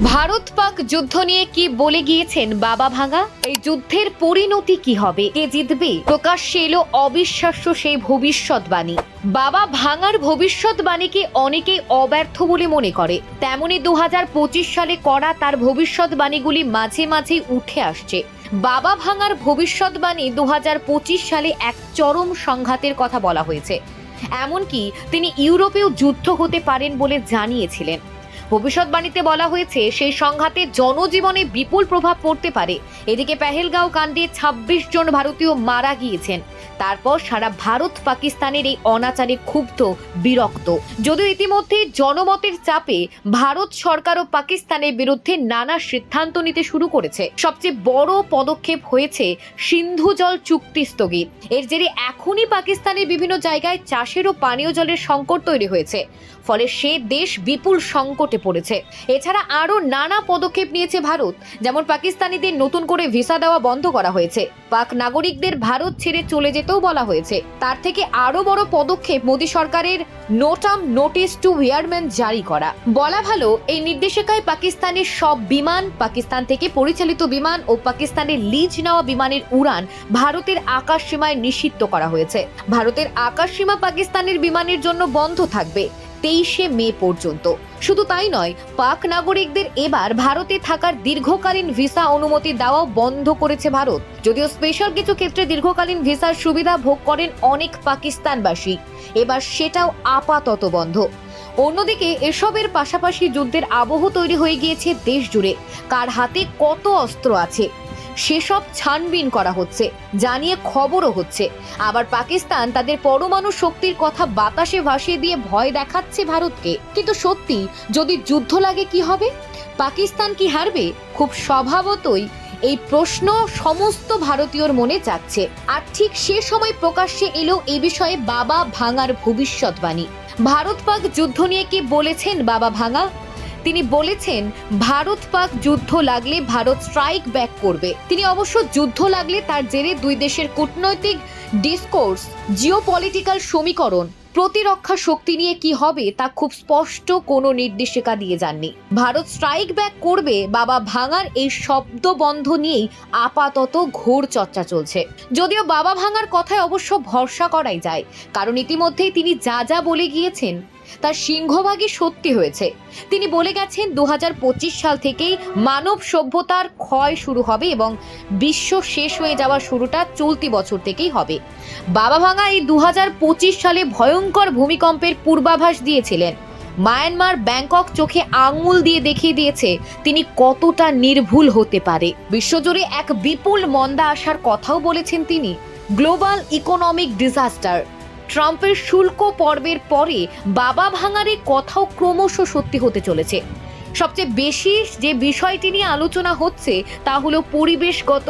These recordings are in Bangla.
ভারত পাক যুদ্ধ নিয়ে কি বলে গিয়েছেন বাবা ভাঙা? এই যুদ্ধের পরিণতি কি হবে? কে জিতবে? প্রকাশ্যে এলো অবিশ্বাস্য সেই ভবিষ্যৎবাণী। বাবা ভাঙার ভবিষ্যৎবাণীকে অনেকেই অব্যর্থ বলে মনে করে। তেমনি দু সালে করা তার ভবিষ্যৎবাণীগুলি মাঝে মাঝে উঠে আসছে। বাবা ভাঙার ভবিষ্যৎবাণী দু হাজার পঁচিশ সালে এক চরম সংঘাতের কথা বলা হয়েছে। এমনকি তিনি ইউরোপেও যুদ্ধ হতে পারেন বলে জানিয়েছিলেন। ভবিষ্যৎবাণীতে বলা হয়েছে, সেই সংঘাতে জনজীবনে বিপুল প্রভাব পড়তে পারে। এদিকে পেহেলগাঁও কাণ্ডে ২৬ জন ভারতীয় মারা গিয়েছেন। তারপর সারা ভারত পাকিস্তানের এই অনাচারে ক্ষুব্ধ, বিরক্ত। যদিও ইতিমধ্যে জনমতের চাপে ভারত সরকার ও পাকিস্তানের বিরুদ্ধে নানা সিদ্ধান্ত নিতে শুরু করেছে। সবচেয়ে বড় পদক্ষেপ হয়েছে সিন্ধু জল চুক্তি স্থগিত। এর জেরে এখনই পাকিস্তানের বিভিন্ন জায়গায় চাষের ও পানীয় জলের সংকট তৈরি হয়েছে। ফলে সে দেশ বিপুল সংকটে পড়েছে। এছাড়া আরও নানা পদক্ষেপ নিয়েছে ভারত, যেমন পাকিস্তানিদের নতুন করে ভিসা দেওয়া বন্ধ করা হয়েছে। পাক নাগরিকদের ভারত ছেড়ে চলে যেতেও বলা হয়েছে। তার থেকে আরও বড় পদক্ষেপ মোদী সরকারের নোটাম নোটিশ টু ভিয়ারম্যান জারি করা। বলা ভালো, এই নির্দেশিকায় পাকিস্তানের সব বিমান, পাকিস্তান থেকে পরিচালিত বিমান ও পাকিস্তানের লিজ নেওয়া বিমানের উড়ান ভারতের আকাশ সীমায় নিষিদ্ধ করা হয়েছে। ভারতের আকাশ সীমা পাকিস্তানের বিমানের জন্য বন্ধ থাকবে। তেইশে মে পর্যন্ত। শুধু তাই নয়, পাক নাগরিকদের এবার ভারতে থাকার দীর্ঘকালীন ভিসা অনুমতি দেওয়াও বন্ধ করেছে ভারত। যদিও স্পেশাল কিছু ক্ষেত্রে দীর্ঘকালীন ভিসার সুবিধা ভোগ করেন অনেক পাকিস্তানবাসী। এবার সেটাও আপাতত বন্ধ। অন্যদিকে, এসবের পাশাপাশি যুদ্ধের আবহ তৈরি হয়ে গিয়েছে দেশ জুড়ে কার হাতে কত অস্ত্র আছে সেসব ছানবিন করা হচ্ছে জানিয়ে খবরও হচ্ছে। আবার পাকিস্তান তাদের পরমাণু শক্তির কথা বাতাসে ভাসিয়ে দিয়ে ভয় দেখাচ্ছে ভারতকে। কিন্তু সত্যি, যদি যুদ্ধ লাগে কি হবে? পাকিস্তান কি হারবে? খুব স্বভাবতই এই প্রশ্ন সমস্ত ভারতীয়র মনে যাচ্ছে আর ঠিক সে সময় প্রকাশ্যে এলো এ বিষয়ে বাবা ভাঙার ভবিষ্যৎবাণী। ভারত পাক যুদ্ধ নিয়ে কি বলেছেন বাবা ভাঙা? তিনি বলেছেন, ভারত পাক যুদ্ধ লাগলে ভারত স্ট্রাইক ব্যাক করবে। তিনি অবশ্য যুদ্ধ লাগলে তার জেরে দুই দেশের কূটনৈতিক ডিসকোর্স জিওপলিটিক্যাল সমীকরণ, প্রতিরক্ষা শক্তি নিয়ে কি হবে তা খুব স্পষ্ট কোনো নির্দেশিকা দিয়ে যাননি। ভারত স্ট্রাইক ব্যাক করবে বাবা ভাঙার এই শব্দ বন্ধ নিয়েই আপাতত ঘোর চর্চা চলছে। যদিও বাবা ভাঙার কথায় অবশ্য ভরসা করাই যায়, কারণ ইতিমধ্যেই তিনি যা যা বলে গিয়েছেন তার সিংহভাগই সত্যি হয়েছে। তিনি বলে গেছেন দু হাজার পঁচিশ সাল থেকেই মানব সভ্যতার ক্ষয় শুরু হবে এবং বিশ্ব শেষ হয়ে যাওয়ার শুরুটা চলতি বছর থেকেই হবে। বাবা ভাঙা এই দু হাজার পঁচিশ সালে ভয়ঙ্কর ভূমিকম্পের পূর্বাভাস দিয়েছিলেন। মায়ানমার ব্যাংকক চোখে আঙুল দিয়ে দেখিয়ে দিয়েছে, তিনি কতটা নির্ভুল হতে পারে। বিশ্বজুড়ে এক বিপুল মন্দা আসার কথাও বলেছেন তিনি। Global economic disaster. ট্রাম্পের শুল্ক পর্বের পরে বাবা ভাঙারের কথাও ক্রমশ সত্যি হতে চলেছে। সবচেয়ে বেশি যে বিষয়টি নিয়ে আলোচনা হচ্ছে তা হলো পরিবেশগত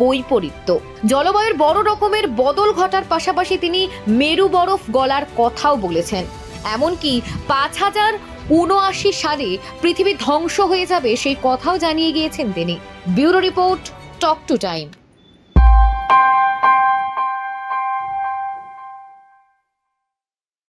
বৈপরীত্য। জলবায়ুর বড় রকমের বদল ঘটার পাশাপাশি তিনি মেরু বরফ গলার কথাও বলেছেন। এমনকি পাঁচ হাজার উনআশি সালে পৃথিবী ধ্বংস হয়ে যাবে সেই কথাও জানিয়ে গিয়েছেন তিনি। Bureau report talk to time.